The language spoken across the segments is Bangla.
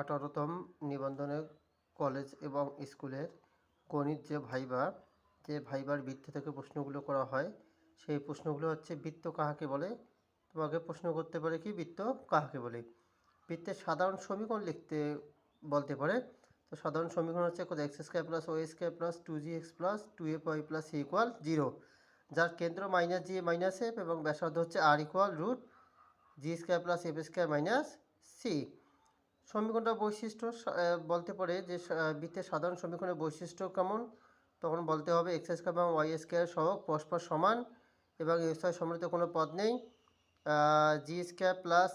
আঠারোতম নিবন্ধনের কলেজ এবং স্কুলের গণিত যে ভাইবা, যে ভাইবার বৃত্ত থেকে প্রশ্নগুলো করা হয়, সেই প্রশ্নগুলো হচ্ছে বৃত্ত কাহাকে বলে? তোমাকে প্রশ্ন করতে পারে কি বৃত্ত কাহাকে বলে? বৃত্তের সাধারণ সমীকরণ লিখতে বলতে পারে। তো সাধারণ সমীকরণ হচ্ছে কত x square plus y square plus two g x plus two f y plus c equal zero. যার কেন্দ্র মাইনাস জি মাইনাস এফ এবং ব্যাসার্ধ হচ্ছে r equal root g square plus f square minus c. সমীকরণটা বৈশিষ্ট্য বলতে পারে যে বৃত্তের সাধারণ সমীকরণের বৈশিষ্ট্য কেমন? তখন বলতে হবে এক্স স্কোয়ার এবং ওয়াই স্কোয়ার সহগ পরস্পর সমান এবং ওয়াই সম্মিলিত কোনো পদ নেই। G square plus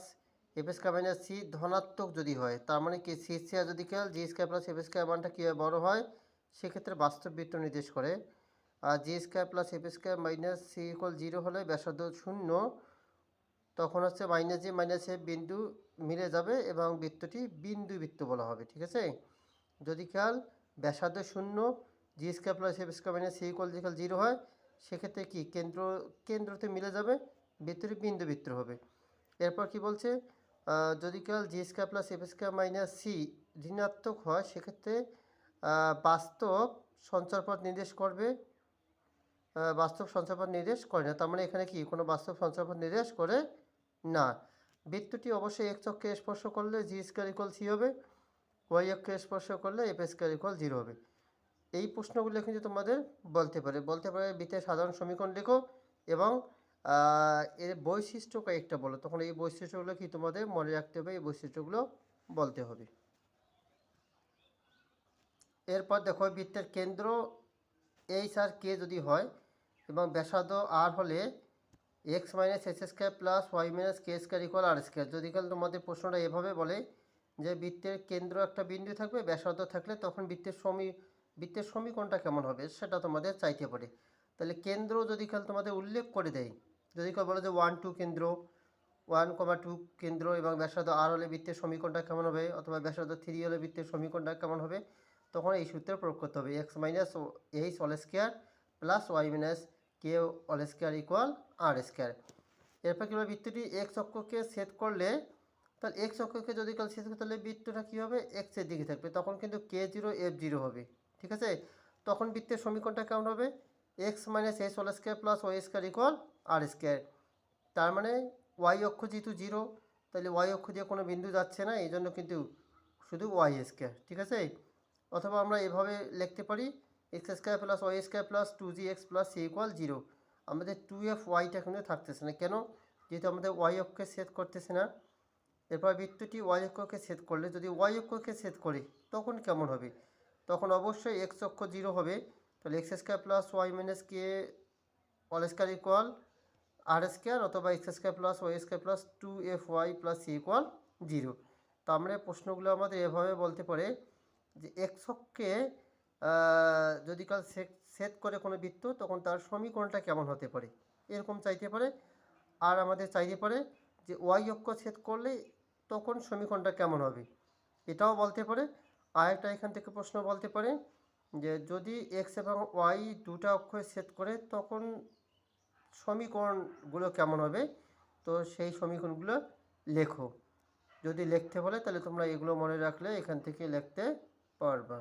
f square minus c ধনাত্মক যদি হয়, তার মানে কি? সি স্কোয়ার যদি খেয়াল g square plus f square মানটা কী হয় বড় হয়? সেক্ষেত্রে বাস্তব বৃত্ত নির্দেশ করে। আর g square plus f square minus c equal zero হলে ব্যাসার্ধ শূন্য তখন হচ্ছে মাইনাস জি মাইনাস এ বিন্দু মিলে যাবে এবং বৃত্তটি বিন্দু বৃত্ত বলা হবে, ঠিক আছে? যদি খেয়াল, ব্যাসার্ধ শূন্য g square plus f square minus c equal জিকাল zero হয়, সেক্ষেত্রে কি? কেন্দ্র, কেন্দ্রতে মিলে যাবে, বৃত্তটি বিন্দু বৃত্ত হবে। এরপর কি বলছে? যদি খেয়াল g square plus f square minus c ঋণাত্মক হয়, সেক্ষেত্রে বাস্তব সঞ্চারপথ নির্দেশ করবে বাস্তব সঞ্চারপথ নির্দেশ করে না। তার মানে এখানে কি? কোনো বাস্তব সঞ্চারপথ নির্দেশ করে না। বৃত্তটি অবশ্যই এক চক্ষে স্পর্শ করলে জি স্কোয়ার ইকুয়াল সি হবে ওয়াই অক্ষে স্পর্শ করলে এফ স্কোয়ার ইকুয়াল জিরো হবে। এই প্রশ্নগুলো কিন্তু তোমাদের বলতে পারে বলতে পারে বৃত্তের সাধারণ সমীকরণ লেখো এবং এর বৈশিষ্ট্য কয়েকটা বলো, তখন এই বৈশিষ্ট্যগুলো কি তোমাদের মনে রাখতে হবে, এই বৈশিষ্ট্যগুলো বলতে হবে। এরপর দেখো বৃত্তের কেন্দ্র এইচ আর কে যদি হয় এবং ব্যাসার্ধ আর হলে x minus s square plus y minus k square equal r square যদি কাল তোমাদের প্রশ্নটা এভাবে বলে যে বৃত্তের কেন্দ্র একটা বিন্দু থাকবে, ব্যাসার্ধ থাকলে তখন বৃত্তের সমী, বৃত্তের সমীকরণটা কেমন হবে সেটা তোমাদের চাইতে পারে তাহলে কেন্দ্র যদি কাল তোমাদের উল্লেখ করে দেয়, যদি কাল বলে যে ওয়ান টু কেন্দ্র ওয়ান কমা টু কেন্দ্র এবং ব্যাসার্ধ আর হলে বৃত্তের সমীকরণটা কেমন হবে অথবা ব্যাসার্ধ থ্রি হলে বৃত্তের সমীকরণটা কেমন হবে, তখন এই সূত্রে প্রয়োগ করতে হবে। X minus h whole square plus y minus k whole square equal r square এরপর কী হবে? বৃত্তটি এক্স অক্ষকে সেট করলে, তাহলে এক্স অক্ষকে যদি কাল সেট করে তাহলে বৃত্তটা কী হবে? এক্সের দিকে থাকবে। তখন কিন্তু কে জিরো এফ জিরো হবে। ঠিক আছে? তখন বৃত্তের সমীকরণটা কেমন হবে? X minus s whole square plus y square equal r square তার মানে ওয়াই অক্ষ যেহেতু জিরো তাহলে ওয়াই অক্ষ দিয়ে কোনো বিন্দু যাচ্ছে না, এই জন্য কিন্তু শুধু ওয়াই স্কোয়ার ঠিক আছে? অথবা আমরা এভাবে লিখতে পারি x square plus y square plus two g x plus c equal zero আমাদের টু এফ ওয়াইটা কিন্তু থাকতেছে না। কেন? যেহেতু আমাদের ওয়াই অক্ষকে সেট করতেছে না, এরপর বৃত্তটি ওয়াই অক্ষকে সেট করলে যদি ওয়াই অক্ষকে সেট করি, তখন কেমন হবে? তখন অবশ্যই এক্স অক্ষ জিরো হবে। তাহলে x square plus y minus k whole square equal r square অথবা x square plus y square plus two f y plus c equal zero তো আমরা প্রশ্নগুলো আমাদের এভাবে বলতে পারে যে এক্স অক্ষকে যদি কাল সেট করে কোনো বৃত্ত, তখন তার সমীকরণটা কেমন হতে পারে? এরকম চাইতে পারে। আর আমাদের চাইতে পারে যে ওয়াই অক্ষ সেট করলে তখন সমীকরণটা কেমন হবে? এটাও বলতে পারে। আর একটা এখান থেকে প্রশ্ন বলতে পারে যে যদি এক্স এবং ওয়াই দুটা অক্ষ সেট করে, তখন সমীকরণগুলো কেমন হবে? তো সেই সমীকরণগুলো লেখো। যদি লিখতে বলে, তাহলে তোমরা এগুলো মনে রাখলে এখান থেকে লিখতে পারবা।